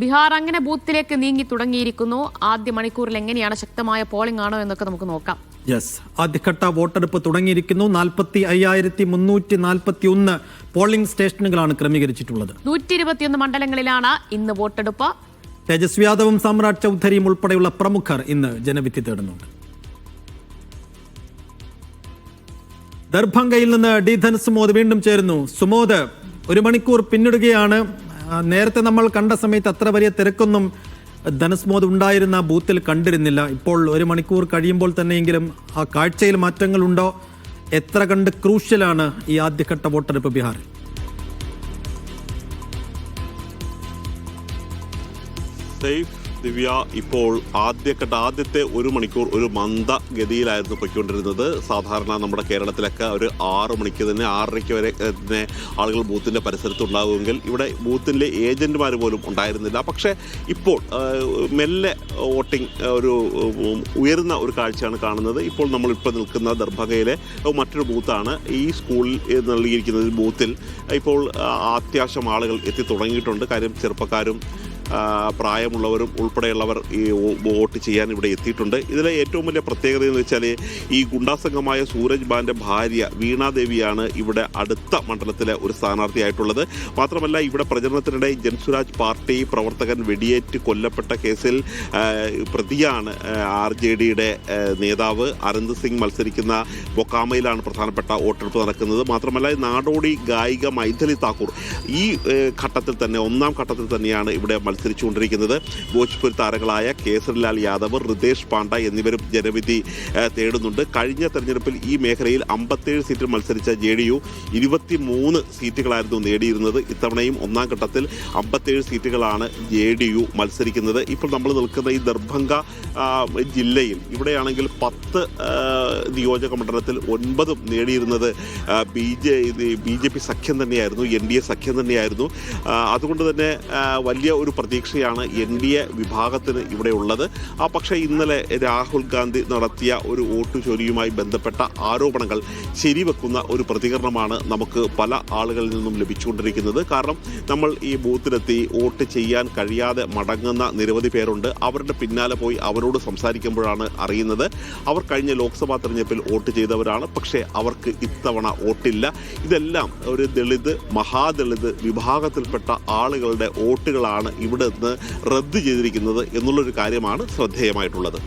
ബീഹാർ അങ്ങനെ ബൂത്തിലേക്ക് നീങ്ങി തുടങ്ങിയിരിക്കുന്നു. ആദ്യ മണിക്കൂറിൽ എങ്ങനെയാണ് ശക്തമായ പോളിംഗ് ആണോ എന്നൊക്കെ നമുക്ക് നോക്കാം. യെസ് ആദ്യഘട്ട വോട്ടെടുപ്പ് തുടങ്ങിയിരിക്കുന്നു. നാൽപ്പത്തി അയ്യായിരത്തി മുന്നൂറ്റി നാൽപ്പത്തി ഒന്ന് പോളിംഗ് സ്റ്റേഷനുകളാണ് ക്രമീകരിച്ചിട്ടുള്ളത്. നൂറ്റി ഇരുപത്തിയൊന്ന് മണ്ഡലങ്ങളിലാണ് ഇന്ന് വോട്ടെടുപ്പ്. തേജസ്വി യാദവും സമ്രാട് ചൌധരിയും ഉൾപ്പെടെയുള്ള പ്രമുഖർ ഇന്ന് ജനവിധി തേടുന്നുണ്ട്. ദർഭംഗയിൽ നിന്ന് ഡി ധനസുമോദ് വീണ്ടും ചേരുന്നു. സുമോദ് ഒരു മണിക്കൂർ പിന്നിടുകയാണ്. നേരത്തെ നമ്മൾ കണ്ട സമയത്ത് അത്ര വലിയ തിരക്കൊന്നും ധനസ്മോദ് ഉണ്ടായിരുന്ന ബൂത്തിൽ കണ്ടിരുന്നില്ല. ഇപ്പോൾ ഒരു മണിക്കൂർ കഴിയുമ്പോൾ തന്നെയെങ്കിലും ആ കാഴ്ചയിൽ മാറ്റങ്ങളുണ്ടോ എത്ര കണ്ട് ക്രൂഷ്യലാണ് ഈ ആദ്യഘട്ട വോട്ടെടുപ്പ് ബീഹാറിൽ? സേഫ് ദിവ്യ ഇപ്പോൾ ആദ്യഘട്ട ആദ്യത്തെ ഒരു മണിക്കൂർ ഒരു മന്ദഗതിയിലായിരുന്നു പൊയ്ക്കൊണ്ടിരുന്നത്. സാധാരണ നമ്മുടെ കേരളത്തിലൊക്കെ ഒരു ആറ് മണിക്ക് തന്നെ ആറരയ്ക്ക് വരെ തന്നെ ആളുകൾ ബൂത്തിന്റെ പരിസരത്ത് ഉണ്ടാകുമെങ്കിൽ ഇവിടെ ബൂത്തിന്റെ ഏജന്റുമാർ പോലും ഉണ്ടായിരുന്നില്ല. പക്ഷേ ഇപ്പോൾ മെല്ലെ വോട്ടിംഗ് ഒരു ഉയരുന്ന ഒരു കാഴ്ചയാണ് കാണുന്നത്. ഇപ്പോൾ നമ്മളിപ്പോൾ നിൽക്കുന്ന ദർഭംഗയിലെ മറ്റൊരു ബൂത്താണ്. ഈ സ്കൂളിൽ നൽകിയിരിക്കുന്ന ബൂത്തിൽ ഇപ്പോൾ അത്യാവശ്യം ആളുകൾ എത്തി തുടങ്ങിയിട്ടുണ്ട്. കാര്യം ചെറുപ്പക്കാരും പ്രായമുള്ളവരും ഉൾപ്പെടെയുള്ളവർ ഈ വോട്ട് ചെയ്യാൻ ഇവിടെ എത്തിയിട്ടുണ്ട്. ഇതിലെ ഏറ്റവും വലിയ പ്രത്യേകത എന്ന് വെച്ചാൽ ഈ ഗുണ്ടാസംഘമായ സൂരജ് ബാന്റെ ഭാര്യ വീണാദേവിയാണ് ഇവിടെ അടുത്ത മണ്ഡലത്തിലെ ഒരു സ്ഥാനാർത്ഥിയായിട്ടുള്ളത്. മാത്രമല്ല ഇവിടെ പ്രചരണത്തിനിടെ ജൻസുരാജ് പാർട്ടി പ്രവർത്തകൻ വെടിയേറ്റ് കൊല്ലപ്പെട്ട കേസിൽ പ്രതിയാണ് ആർ ജെ ഡിയുടെ നേതാവ് അരന്ത് സിംഗ് മത്സരിക്കുന്ന ബൊക്കാമയിലാണ് പ്രധാനപ്പെട്ട വോട്ടെടുപ്പ് നടക്കുന്നത്. മാത്രമല്ല നാടോടി ഗായിക മൈഥിലി താക്കൂർ ഈ ഘട്ടത്തിൽ തന്നെ ഒന്നാം ഘട്ടത്തിൽ തന്നെയാണ് ഇവിടെ മത്സരിച്ചുകൊണ്ടിരിക്കുന്നത് ഭോജ്പൂർ താരങ്ങളായ കേസരിലാൽ യാദവ് ഹൃദേശ് പാണ്ഡ എന്നിവരും ജനവിധി തേടുന്നുണ്ട്. കഴിഞ്ഞ തെരഞ്ഞെടുപ്പിൽ ഈ മേഖലയിൽ അമ്പത്തേഴ് സീറ്റിൽ മത്സരിച്ച ജെ ഡി യു സീറ്റുകളായിരുന്നു നേടിയിരുന്നത്. ഇത്തവണയും ഒന്നാം ഘട്ടത്തിൽ അമ്പത്തേഴ് സീറ്റുകളാണ് ജെ ഡി യു മത്സരിക്കുന്നത്. ഇപ്പോൾ നമ്മൾ നിൽക്കുന്ന ഈ ദർഭംഗ ജില്ലയിൽ ഇവിടെയാണെങ്കിൽ പത്ത് നിയോജക മണ്ഡലത്തിൽ ഒൻപതും നേടിയിരുന്നത് B J B J P സഖ്യം തന്നെയായിരുന്നു എൻ ഡി എ സഖ്യം തന്നെയായിരുന്നു. അതുകൊണ്ട് തന്നെ വലിയ ഒരു പ്രതീക്ഷയാണ് എൻ ഡി എ വിഭാഗത്തിന് ഇവിടെ ഉള്ളത് ആ പക്ഷേ ഇന്നലെ രാഹുൽ ഗാന്ധി നടത്തിയ ഒരു വോട്ട് ചോരിയുമായി ബന്ധപ്പെട്ട ആരോപണങ്ങൾ ശരിവെക്കുന്ന ഒരു പ്രതികരണമാണ് നമുക്ക് പല ആളുകളിൽ നിന്നും ലഭിച്ചുകൊണ്ടിരിക്കുന്നത്. കാരണം നമ്മൾ ഈ ബൂത്തിലെത്തി വോട്ട് ചെയ്യാൻ കഴിയാതെ മടങ്ങുന്ന നിരവധി പേരുണ്ട്. അവരുടെ പിന്നാലെ പോയി അവരോട് സംസാരിക്കുമ്പോഴാണ് അറിയുന്നത്. അവർ കഴിഞ്ഞ ലോക്സഭാ തെരഞ്ഞെടുപ്പിൽ വോട്ട് ചെയ്തവരാണ്. പക്ഷേ അവർക്ക് ഇത്തവണ വോട്ടില്ല. ഇതെല്ലാം ഒരു ദളിത് മഹാദളിത് വിഭാഗത്തിൽപ്പെട്ട ആളുകളുടെ വോട്ടുകളാണ് ഇവിടെ നിന്ന് റദ്ദ് ചെയ്തിരിക്കുന്നത് എന്നുള്ളൊരു കാര്യമാണ് ശ്രദ്ധേയമായിട്ടുള്ളത്.